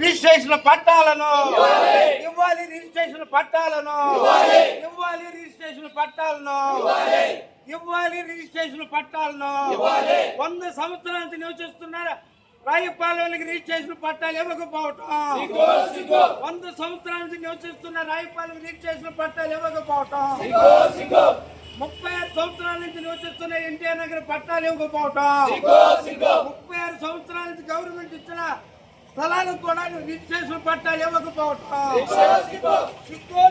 Registration పట్టాలను. ఇవ్వాలి. Registration పట్టాలను. ఇవ్వాలి. రిజిస్ట్రేషన్ పట్టాలను. ఇవ్వాలి. రిజిస్ట్రేషన్ పట్టాలను. వంద సంవత్సరాల నుంచి నివసిస్తున్నారు. రాయపాలెంకి రిజిస్ట్రేషన్ పట్టాలు ఇవ్వకపోవటం వంద సంవత్సరాల నుంచి నివసిస్తున్న రాయపాలెం రిజిస్ట్రేషన్ పట్టాలు ఇవ్వకపోవటం ముప్పై ఆరు సంవత్సరాల నుంచి నివసిస్తున్న ఎన్టీఆర్ నగర్ పట్టాలు ఇవ్వకపోవటం ముప్పై ఆరు సంవత్సరాల నుంచి గవర్నమెంట్ ఇచ్చిన స్థలాలు కూడా రిజిస్ట్రేషన్ పట్టాలు ఇవ్వకపోవటం. సిగ్గో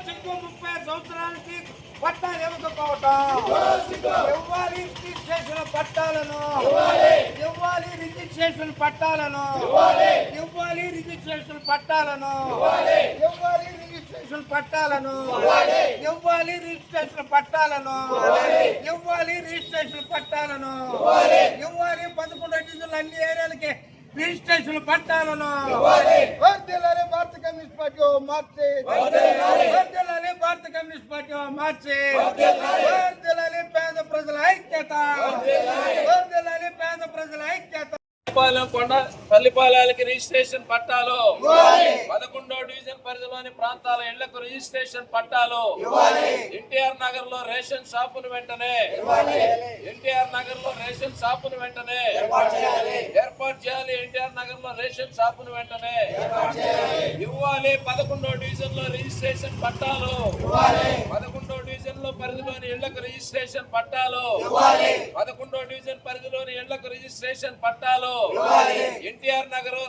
సిగ్గో ముప్పై సంవత్సరాలకి పట్టాలు ఇవ్వకపోవటం. ఇవ్వాలి రిజిస్ట్రేషన్ పట్టాలను ఇవ్వాలి రిజిస్ట్రేషన్ పట్టాలను ఇవ్వాలి రిజిస్ట్రేషన్ పట్టాలను ఇవ్వాలి రిజిస్ట్రేషన్ పట్టాలను ఇవ్వాలి రిజిస్ట్రేషన్ పట్టాలను ఇవ్వాలి రిజిస్ట్రేషన్ పట్టాలను ఇవ్వాలి పదకొండు డివిజన్లు అన్ని ఏరియాలకి రిజిస్ట్రేషన్ పట్టాలను. వర్ధిల్లాలి భారత కమ్యూనిస్ట్ పార్టీ ఓ మార్చి. వర్ధిల్లాలి. భారత కమ్యూనిస్ట్ పార్టీ ఓ మార్చి. వర్ధిల్లాలి. పేద ప్రజల ఐక్యత. వర్ధిల్లాలి. పేద ప్రజల ఐక్యత. పాలెం కొండ రిజిస్ట్రేషన్ పట్టాలు. పదకొండో డివిజన్ పరిధిలోని ప్రాంతాల ఇళ్ళకు రిజిస్ట్రేషన్ పట్టాలు ఎన్టీఆర్ నగర్లో రేషన్ షాపును వెంటనే ఎన్టీఆర్ నగర్లో రేషన్ షాపును వెంటనే ఏర్పాటు చేయాలి. ఎన్టీఆర్ నగర్లో రేషన్ షాపును వెంటనే ఇవ్వాలి. పదకొండో డివిజన్లో రిజిస్ట్రేషన్ పట్టాలు పదకొండో డివిజన్లో పరిధిలోని ఇళ్ళకు రిజిస్ట్రేషన్ పట్టాలు పదకొండో డివిజన్ పరిధిలోని ఇళ్ళకు రిజిస్ట్రేషన్ పట్టాలు ఎన్టీఆర్ నగర్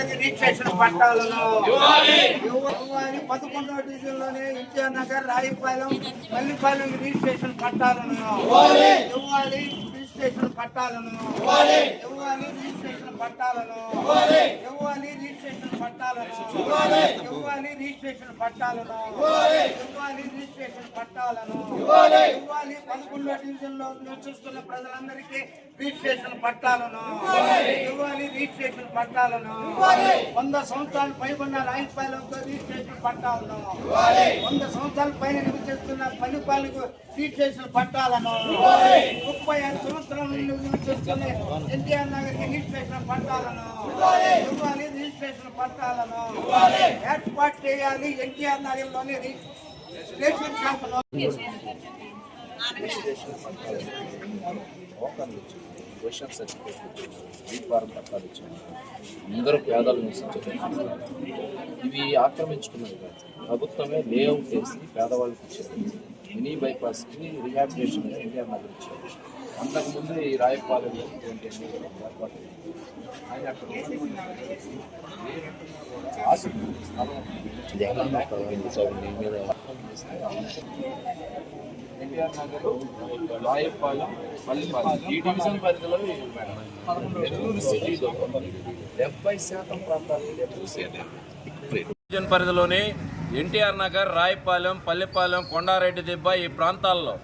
రిజిస్ట్రేషన్ పట్టాలను ఇవ్వాలి పదకొండవ డివిజన్లోనే ఎన్టీఆర్ నగర్ రాయిపాలెం మల్లిపాలెం రిజిస్ట్రేషన్ పట్టాలను. ఇవ్వాలి రిజిస్ట్రేషన్ పట్టాలను. ఇవ్వాలి రిజిస్ట్రేషన్ పట్టాలను. ఇవ్వాలి. రిజిస్ట్రేషన్ పట్టాలను. ఇవ్వాలి. రిజిస్ట్రేషన్ పట్టాలను. ఇవ్వాలి. రిజిస్ట్రేషన్ పట్టాలను. ఇవ్వాలి. పదకొండవ డివిజన్లో నివసిస్తున్న ప్రజలందరికీ రిజిస్ట్రేషన్ పట్టాలను. ఇవ్వాలి. రిజిస్ట్రేషన్ పట్టాలను. వంద సంవత్సరాలు పైబడిన రాయిపాలెంతో రిజిస్ట్రేషన్ పట్టాలను. వంద సంవత్సరాల పైన నివసిస్తున్న పల్లిపాలకు రిజిస్ట్రేషన్ పట్టాలను. ముప్పై ఆరు సంవత్సరాల నుండి నివసిస్తున్న ఎన్టీఆర్ నగర్ రిజిస్ట్రేషన్ పట్టాలను. ఇవ్వాలి. రిజిస్ట్రేషన్ పట్టాలను. ఏర్పాటు చేయాలి ఎన్టీఆర్ నగర్లోని రిజిస్ట్రేషన్ షాపులో. క్వశ్చన్ సర్టిఫికేట్ ఫారం పట్టాలు అందరూ పేదలు నివసించారు ఇవి ఆక్రమించుకున్నవి కాదు. ప్రభుత్వమే లేఅవుట్ వేసి పేదవాళ్ళకి ఇచ్చారు మినీ బైపాస్కి రిహాబిలిటేషన్ ఎన్టీఆర్ నగర్ ఇచ్చారు అంతకుముందు ఈ రాయపాలెం. ఆయన అక్కడ. ఎన్టీఆర్ నగర్ రాయపాలెం పల్లిపాలెం ఈ డివిజన్ పరిధిలో ఇవి మేడం. నెల్లూరు సిటీలో డెబ్బై శాతం ప్రాంతాలు నెల్లూరు సిటీ డివిజన్ పరిధిలోని ఎన్టీఆర్ నగర్ రాయపాలెం పల్లెపాలెం కొండారెడ్డి దిబ్బ ఈ ప్రాంతాల్లో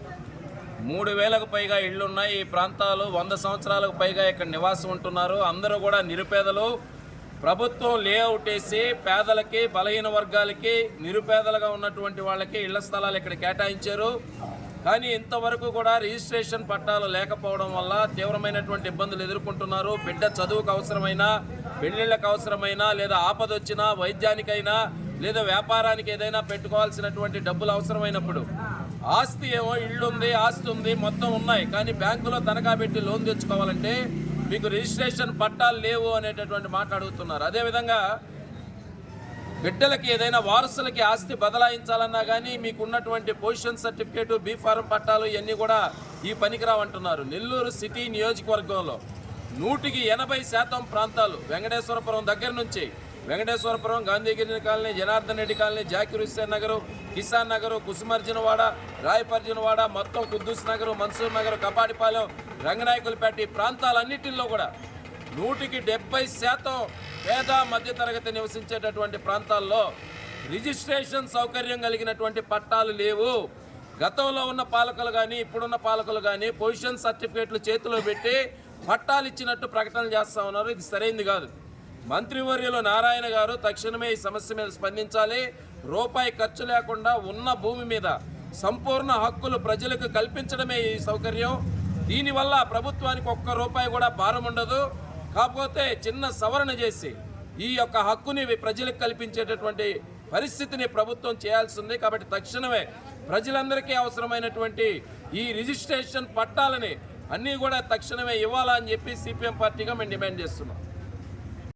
మూడు వేలకు పైగా ఇళ్ళున్నాయి ఈ ప్రాంతాలు వంద సంవత్సరాలకు పైగా ఇక్కడ నివాసం ఉంటున్నారు. అందరూ కూడా నిరుపేదలు. ప్రభుత్వం లేఅవుట్ వేసి పేదలకి బలహీన వర్గాలకి నిరుపేదలుగా ఉన్నటువంటి వాళ్ళకి ఇళ్ళ స్థలాలు ఇక్కడ కేటాయించారు. కానీ ఇంతవరకు కూడా రిజిస్ట్రేషన్ పట్టాలు లేకపోవడం వల్ల తీవ్రమైనటువంటి ఇబ్బందులు ఎదుర్కొంటున్నారు. బిడ్డ చదువుకు అవసరమైన పెళ్ళిళ్ళకు అవసరమైన లేదా ఆపదొచ్చినా వైద్యానికైనా లేదా వ్యాపారానికి ఏదైనా పెట్టుకోవాల్సినటువంటి డబ్బులు అవసరమైనప్పుడు ఆస్తి ఏవో ఇళ్ళు ఉంది ఆస్తి ఉంది మొత్తం ఉన్నాయి. కానీ బ్యాంకులో తనఖా పెట్టి లోన్ తెచ్చుకోవాలంటే మీకు రిజిస్ట్రేషన్ పట్టాలు లేవు అనేటటువంటి మాట అడుగుతున్నారు. అదేవిధంగా బిడ్డలకి ఏదైనా వారసులకి ఆస్తి బదలాయించాలన్నా కానీ మీకు ఉన్నటువంటి పొజిషన్ సర్టిఫికేట్ బీ ఫారం పట్టాలు ఇవన్నీ కూడా ఈ పనికిరావంటున్నారు నెల్లూరు సిటీ నియోజకవర్గంలో నూటికి ఎనభై శాతం ప్రాంతాలు వెంకటేశ్వరపురం దగ్గర నుంచి వెంకటేశ్వరపురం గాంధీగిరి కాలనీ జనార్దన్ రెడ్డి కాలనీ జాకిర్ హుస్సేన్ నగరు కిసాన్ నగరు కుసుమర్జునవాడ రాయపర్జునవాడ మొత్తం కుద్దూస్ నగరు మన్సూర్ నగరు కపాటిపాలెం రంగనాయకులపేట ఈ కూడా నూటికి డెబ్బై శాతం పేద మధ్యతరగతి నివసించేటటువంటి ప్రాంతాల్లో రిజిస్ట్రేషన్ సౌకర్యం కలిగినటువంటి పట్టాలు లేవు. గతంలో ఉన్న పాలకులు కానీ ఇప్పుడున్న పాలకులు కానీ పొజిషన్ సర్టిఫికేట్లు చేతిలో పెట్టి పట్టాలు ఇచ్చినట్టు ప్రకటనలు చేస్తూ ఉన్నారు. ఇది సరైంది కాదు. మంత్రివర్యులు నారాయణ గారు తక్షణమే ఈ సమస్య మీద స్పందించాలి. రూపాయి ఖర్చు లేకుండా ఉన్న భూమి మీద సంపూర్ణ హక్కులు ప్రజలకు కల్పించడమే ఈ సౌకర్యం. దీనివల్ల ప్రభుత్వానికి ఒక్క రూపాయి కూడా భారం ఉండదు. కాకపోతే చిన్న సవరణ చేసి ఈ యొక్క హక్కుని ప్రజలకు కల్పించేటటువంటి పరిస్థితిని ప్రభుత్వం చేయాల్సి ఉంది కాబట్టి తక్షణమే ప్రజలందరికీ అవసరమైనటువంటి ఈ రిజిస్ట్రేషన్ పట్టాలని అన్నీ కూడా తక్షణమే ఇవ్వాలని చెప్పి సిపిఎం పార్టీగా మేము డిమాండ్ చేస్తున్నాం.